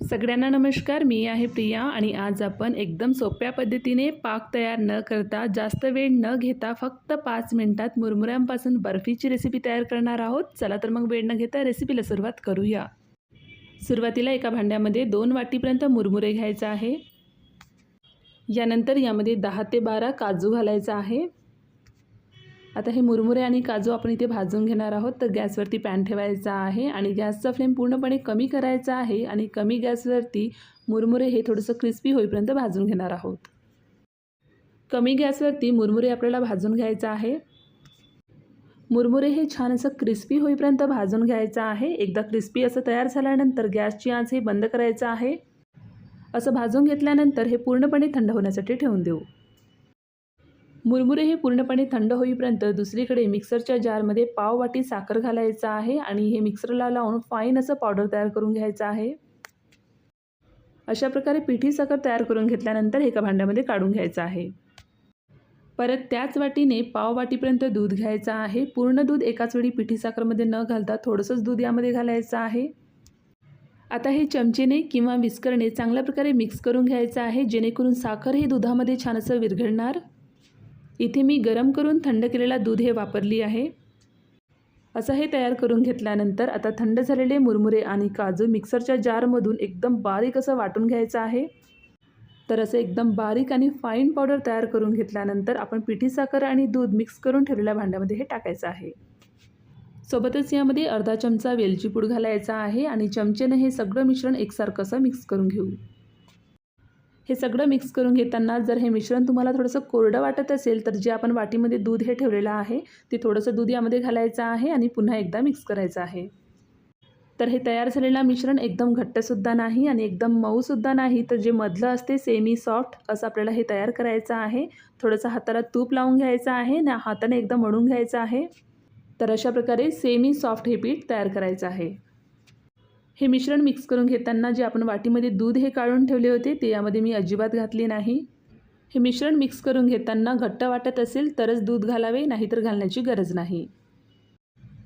सगळ्यांना नमस्कार मी आहे प्रिया आणि आज आपण एकदम सोप्या पद्धतीने पाक तयार न करता जास्त वेळ न घेता फक्त पाच मिनिटात मुरमुऱ्यांपासून बर्फीची रेसिपी तयार करणार आहोत. चला तर मग वेळ न घेता रेसिपीला सुरुवात करूया. सुरुवातीला एका भांड्यामध्ये दोन वाटीपर्यंत मुरमुरे घ्यायचं आहे. यानंतर यामध्ये दहा ते बारा काजू घालायचा आहे. आता हे मुरमुरे आणि काजू आपण इथे भाजून घेणार आहोत. तर गॅसवरती पॅन ठेवायचा आहे आणि गॅसचा फ्लेम पूर्णपणे कमी करायचा आहे आणि कमी गॅसवरती मुरमुरे हे थोडंसं क्रिस्पी होईपर्यंत भाजून घेणार आहोत. कमी गॅसवरती मुरमुरे आपल्याला भाजून घ्यायचं आहे. मुरमुरे हे छान असं क्रिस्पी होईपर्यंत भाजून घ्यायचं आहे. एकदा क्रिस्पी असं तयार झाल्यानंतर गॅसची आज हे बंद करायचं आहे. असं भाजून घेतल्यानंतर हे पूर्णपणे थंड होण्यासाठी ठेवून देऊ. मुरमुरे हे पूर्णपणे थंड होईपर्यंत दुसरीकडे मिक्सरच्या जारमध्ये पाव वाटी साखर घालायचं आहे आणि हे मिक्सरला लावून फाईन असं पावडर तयार करून घ्यायचं आहे. अशा प्रकारे पिठी साखर तयार करून घेतल्यानंतर एका भांड्यामध्ये काढून घ्यायचं आहे. परत त्याच वाटीने पाव वाटीपर्यंत दूध घ्यायचं आहे. पूर्ण दूध एकाच वेळी पिठी साखरमध्ये न घालता थोडंसंच दूध यामध्ये घालायचं आहे. आता हे चमचेने किंवा विस्करणे चांगल्या प्रकारे मिक्स करून घ्यायचं आहे जेणेकरून साखर हे दुधामध्ये छान असं विरघळणार. इथे मी गरम करून थंड केलेला दूध हे वापरली आहे. असं हे तयार करून घेतल्यानंतर आता थंड झालेले मुरमुरे आणि काजू मिक्सरच्या जारमधून एकदम बारीक असं वाटून घ्यायचं आहे. तर असं एकदम बारीक आणि फाईन पावडर तयार करून घेतल्यानंतर आपण पिठी साखर आणि दूध मिक्स करून ठेवलेल्या भांड्यामध्ये हे टाकायचं आहे. सोबतच यामध्ये अर्धा चमचा वेलची पूड घालायचा आहे आणि चमचेनं हे सगळं मिश्रण एकसारखं असं मिक्स करून घेऊ. हे सगळं मिक्स करून घेताना जर हे मिश्रण तुम्हाला थोडंसं कोरडं वाटत असेल तर जे आपण वाटीमध्ये दूध हे ठेवलेलं आहे ते थोडंसं दूध यामध्ये घालायचं आहे आणि पुन्हा एकदा मिक्स करायचं आहे. तर हे तयार झालेलं मिश्रण एकदम घट्टसुद्धा नाही आणि एकदम मऊसुद्धा नाही तर जे मधलं असते सेमी सॉफ्ट असं आपल्याला हे तयार करायचं आहे. थोडंसं हाताला तूप लावून घ्यायचं आहे ना हाताने एकदम मळून घ्यायचं आहे. तर अशा प्रकारे सेमी सॉफ्ट हे पीठ तयार करायचं आहे. हे मिश्रण मिक्स करून घेताना जे आपण वाटीमध्ये दूध हे काढून ठेवले होते ते यामध्ये मी अजिबात घातले नाही. हे मिश्रण मिक्स करून घेताना घट्ट वाटत असेल तरच दूध घालावे नाहीतर घालण्याची गरज नाही.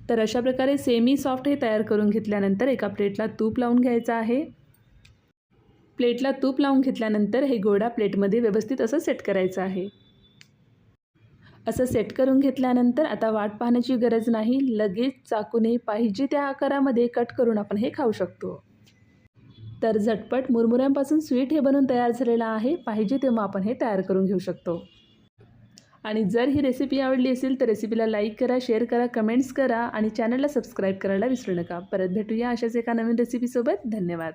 तर अशा प्रकारे सेमी सॉफ्ट हे तयार करून घेतल्यानंतर एका प्लेटला तूप लावून घ्यायचं आहे. प्लेटला तूप लावून घेतल्यानंतर हे गोडा प्लेटमध्ये व्यवस्थित असं सेट करायचं आहे. असं सेट करून घेतल्यानंतर आता वाट पाहण्याची गरज नाही. लगेच चाकूने पाहिजे त्या आकारामध्ये कट करून आपण हे खाऊ शकतो. तर झटपट मुरमुऱ्यांपासून स्वीट हे बनवून तयार झालेलं आहे. पाहिजे तेव्हा आपण हे तयार करून घेऊ शकतो. आणि जर ही रेसिपी आवडली असेल तर रेसिपीला लाईक करा शेअर करा कमेंट्स करा आणि चॅनलला सबस्क्राईब करायला विसरू नका. परत भेटूया अशाच एका नवीन रेसिपीसोबत धन्यवाद.